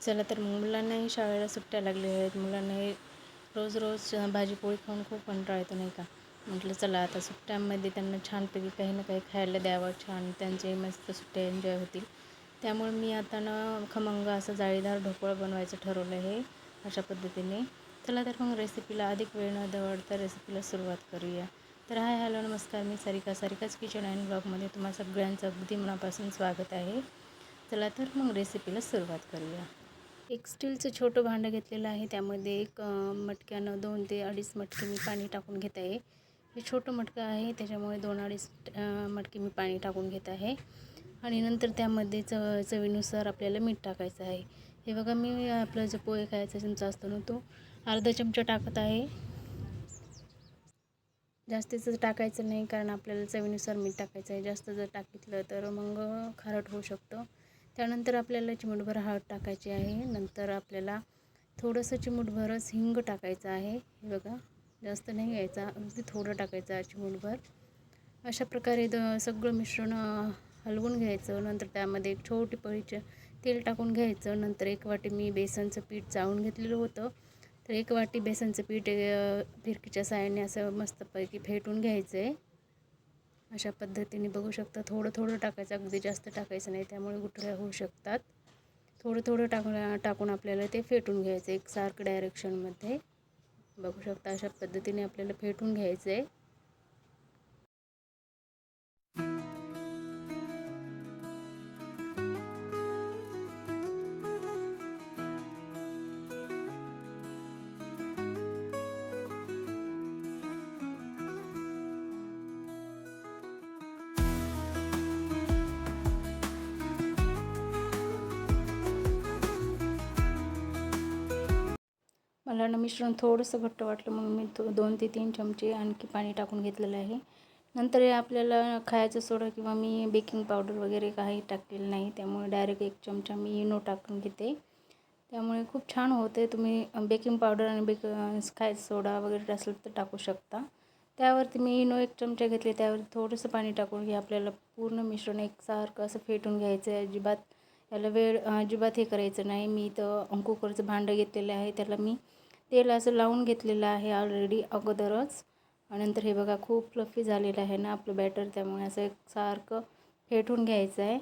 चला तर मग मुलांनाही शाळेला सुट्ट्या लागलेल्या आहेत. मुलांनाही रोज रोज भाजी पोळी खाऊन खूप कंटाळा येतो नाही का? म्हटलं चला आता सुट्ट्यांमध्ये त्यांना छानपैकी काही ना काही खायला द्यावं छान त्यांचे मस्त सुट्ट्या एन्जॉय होतील. त्यामुळे मी आता ना खमंग असं जाळीदार ढोकळं बनवायचं ठरवलं आहे अशा पद्धतीने. चला तर मग रेसिपीला अधिक वेळ न दवडता रेसिपीला सुरुवात करूया. तर हाय हॅलो नमस्कार मी सारिका. सारिकाच किचन अँड ब्लॉगमध्ये तुम्हा सगळ्यांचं अगदी मनापासून स्वागत आहे. चला तर मग रेसिपीला सुरुवात करूया. एक स्टीलचं छोटं भांडं घेतलेलं आहे. त्यामध्ये एक मटक्यानं दोन ते अडीच मटके मी पाणी टाकून घेत आहे. हे छोटं मटकं आहे. त्याच्यामुळे दोन अडीच मटके मी पाणी टाकून घेत आहे. आणि नंतर त्यामध्ये च चवीनुसार आपल्याला मीठ टाकायचं आहे. हे बघा मी आपलं जो पोहे खायचा चमचा असतो ना तो अर्धा चमचा टाकत आहे. जास्तीचं टाकायचं नाही कारण आपल्याला चवीनुसार मीठ टाकायचं आहे. जास्त जर टाकितलं तर मग खारट होऊ शकतं. त्यानंतर आपल्याला चिमूटभर हळद टाकायची आहे. नंतर आपल्याला थोडंसं चिमूटभरच हिंग टाकायचं आहे. हे बघा जास्त नाही घ्यायचा अगदी थोडं टाकायचं आहे चिमूटभर. अशा प्रकारे द सगळं मिश्रण हलवून घ्यायचं. नंतर त्यामध्ये एक छोटी पळीचं तेल टाकून घ्यायचं. नंतर एक वाटी मी बेसनचं पीठ चाळून घेतलेलं होतं. तर एक वाटी बेसनचं पीठ फिरकीच्या साह्याने असं मस्तपैकी फेटून घ्यायचं आहे अशा पद्धतीने बघू शकता. थोडं थोडं टाकायचं अगदी जास्त टाकायचं नाही त्यामुळे गुठळ्या होऊ शकतात. थोडं थोडं टाकण्या टाकून आपल्याला ते फेटून घ्यायचं एक सारखं डायरेक्शनमध्ये बघू शकता. अशा पद्धतीने आपल्याला फेटून घ्यायचं आहे मला ना मिश्रण थोडंसं घट्ट वाटलं मग मी थो दोन ते तीन चमचे आणखी पाणी टाकून घेतलेलं आहे. नंतर हे आपल्याला खायचं सोडा किंवा मी बेकिंग पावडर वगैरे काही टाकलेलं नाही त्यामुळे डायरेक्ट एक चमचा मी इनो टाकून घेते. त्यामुळे खूप छान होते तुम्ही बेकिंग पावडर आणि बेक खायचं सोडा वगैरे असेल तर टाकू शकता. त्यावरती मी इनो एक चमचा घेतले त्यावर थोडंसं पाणी टाकून घे आपल्याला पूर्ण मिश्रण एकसारखं असं फेटून घ्यायचं आहे अजिबात याला वेळ अजिबात हे करायचं नाही. मी इथं कुकरचं भांडं घेतलेलं आहे. त्याला मी तेल असं लावून घेतलेलं आहे ऑलरेडी अगोदरच. आणि नंतर हे बघा खूप फ्लफी झालेलं आहे ना आपलं बॅटर त्यामुळे असं एक सारखं फेटून घ्यायचं आहे.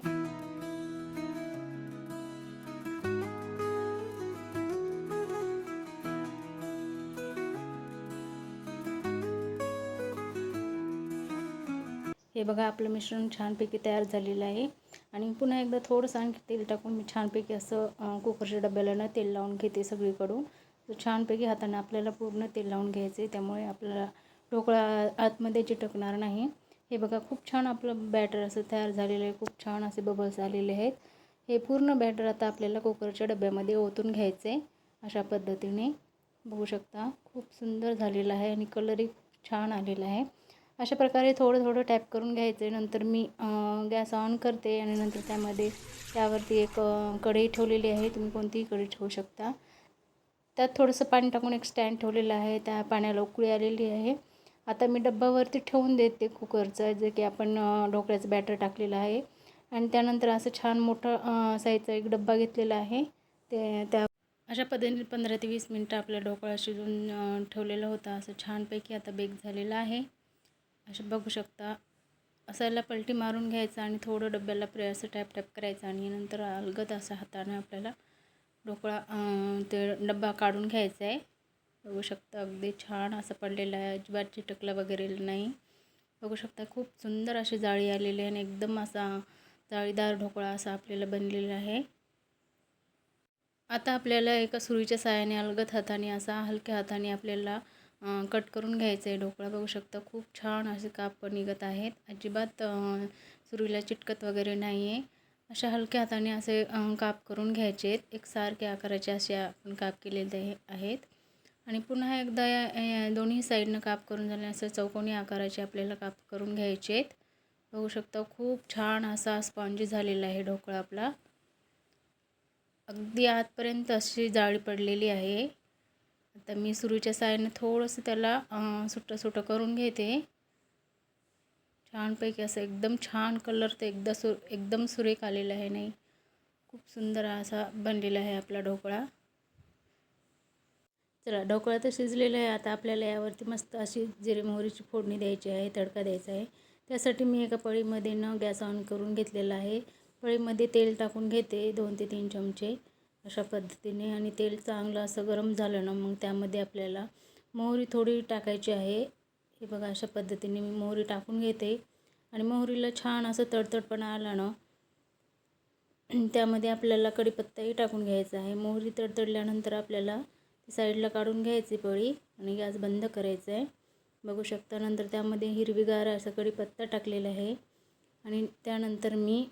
हे बघा आपलं मिश्रण छानपैकी तयार झालेलं आहे. आणि पुन्हा एकदा थोडंसं आणखी तेल टाकून मी छानपैकी असं कुकरच्या डब्याला ना तेल लावून घेते सगळीकडून. तर छानपैकी हाताने आपल्याला पूर्ण तेल लावून घ्यायचे. त्यामुळे आपल्याला ढोकळा आतमध्ये चिटकणार नाही. हे बघा खूप छान आपलं बॅटर असं तयार झालेलं आहे. खूप छान असे बबल्स आलेले आहेत. हे पूर्ण बॅटर आता आपल्याला कुकरच्या डब्यामध्ये ओतून घ्यायचं आहे अशा पद्धतीने. बघू शकता खूप सुंदर झालेलं आहे आणि कलरही छान आलेला आहे. अशा प्रकारे थोडं थोडं टॅप करून घ्यायचं. आहे नंतर मी गॅस ऑन करते आणि नंतर त्यामध्ये त्यावरती एक कढई ठेवलेली आहे. तुम्ही कोणतीही कढई ठेवू शकता. त्यात थोडंसं पाणी टाकून एक स्टँड ठेवलेलं आहे. त्या पाण्याला उकळी आलेली आहे. आता मी डब्बावरती ठेवून देते कुकरचं जे की आपण ढोकळ्याचं बॅटर टाकलेलं आहे. आणि त्यानंतर असं छान मोठं साईजचा एक डब्बा घेतलेला आहे. ते त्या अशा पद्धतीने पंधरा ते वीस मिनटं आपला ढोकळा शिजून ठेवलेला होता. असं छानपैकी आता बेक झालेला आहे. असं बघू शकता. असायला पलटी मारून घ्यायचं आणि थोडं डब्याला प्रे असं टॅप टॅप करायचं आणि नंतर अलगद असं हाताने आपल्याला ढोकळा ते डब्बा काढून घ्यायचा आहे. बघू शकता अगदी छान असं पडलेलं आहे. अजिबात चिटकलं वगैरे नाही. बघू शकता खूप सुंदर अशी जाळी आलेली आहे आणि एकदम असा जाळीदार ढोकळा असा आपल्याला बनलेला आहे. आता आपल्याला एका सुरीच्या साहाय्याने अलगद हाताने असा हलक्या हाताने आपल्याला कट करून घ्यायचं आहे ढोकळा. बघू शकता खूप छान असे काप निघत आहेत. अजिबात सुरीला चिटकत वगैरे नाही आहे अशा हलक्या हाताने असे काप करून घ्यायचे. आहेत एकसारखे आकाराचे असे आपण काप केलेले आहेत. आणि पुन्हा एकदा या या दोन्ही साईडनं काप करून झाले असं चौकोनी आकाराचे आपल्याला काप करून घ्यायचे आहेत. बघू शकता खूप छान असा स्पॉन्जी झालेला आहे ढोकळा आपला. अगदी आतपर्यंत अशी जाळी पडलेली आहे. आता मी सुरूच्या साहाय्याने थोडंसं त्याला सुटं सुटं करून घेते. छानपैकी असं एकदम छान कलर तर एकदा सु एकदम सुरेख आलेला आहे नाही. खूप सुंदर असा बनलेला आहे आपला ढोकळा. चला ढोकळा तर शिजलेला आहे. आता आपल्याला यावरती मस्त अशी जिरे मोहरीची फोडणी द्यायची आहे तडका द्यायचा आहे. त्यासाठी मी एका पळीमध्ये न गॅस ऑन करून घेतलेला आहे. पळीमध्ये तेल टाकून घेते दोन ते तीन चमचे अशा पद्धतीने. आणि तेल चांगलं असं गरम झालं ना मग त्यामध्ये आपल्याला मोहरी थोडी टाकायची आहे. हे बघा अशा पद्धतीने मी मोहरी टाकून घेते. आणि मोहरीला छान असं तडतडपणा आला ना त्यामध्ये आपल्याला कढीपत्ताही टाकून घ्यायचा आहे. मोहरी तडतडल्यानंतर आपल्याला ती साईडला काढून घ्यायची पळी आणि गॅस बंद करायचा आहे. बघू शकता नंतर त्यामध्ये हिरवीगार असं कढीपत्ता टाकलेला आहे. आणि त्यानंतर मी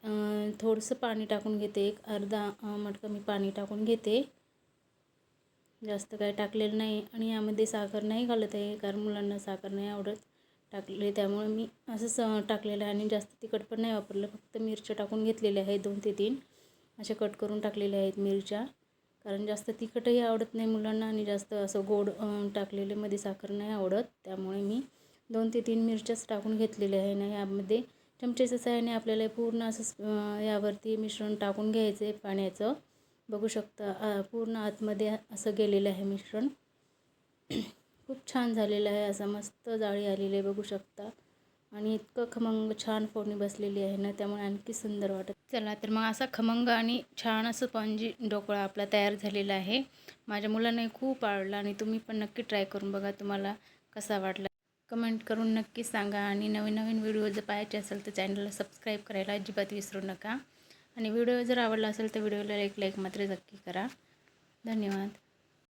थोडंसं पाणी टाकून घेते. एक अर्धा मटका मी पाणी टाकून घेते. जास्त काय टाकलेलं नाही आणि यामध्ये साखर नाही घालत आहे कारण मुलांना साखर नाही आवडत टाकले त्यामुळे मी असंच टाकलेलं आहे आणि जास्त तिखट पण नाही वापरलं फक्त मिरच्या टाकून घेतलेल्या आहेत दोन ते तीन. असे कट करून टाकलेल्या आहेत मिरच्या कारण जास्त तिखटही आवडत नाही मुलांना आणि जास्त असं गोड टाकलेले मध्ये साखर नाही आवडत त्यामुळे मी दोन ते तीन मिरच्याच टाकून घेतलेल्या आहे ना यामध्ये चमच्याच्या सहाय्याने आपल्याला पूर्ण असं यावरती मिश्रण टाकून घ्यायचं आहे पाण्याचं. बघू शकता पूर्ण आतमध्ये असं गेलेलं आहे मिश्रण. खूप छान झालेलं आहे असं मस्त जाळी आलेली आहे बघू शकता. आणि इतकं खमंग छान फोडणी बसलेली आहे ना त्यामुळे आणखी सुंदर वाटत. चला तर मग असा खमंग आणि छान असं स्पॉन्जी ढोकळा आपला तयार झालेला आहे. माझ्या मुलांनाही खूप आवडला आणि तुम्ही पण नक्की ट्राय करून बघा तुम्हाला कसा वाटला. कमेंट करून नक्की सांगा आणि नवीन नवीन व्हिडिओ जर पाहायचे असेल तर चॅनलला सबस्क्राईब करायला अजिबात विसरू नका. आणि व्हिडिओ जर आवडला असेल तर व्हिडिओला एक लाईक मात्र नक्की करा. धन्यवाद.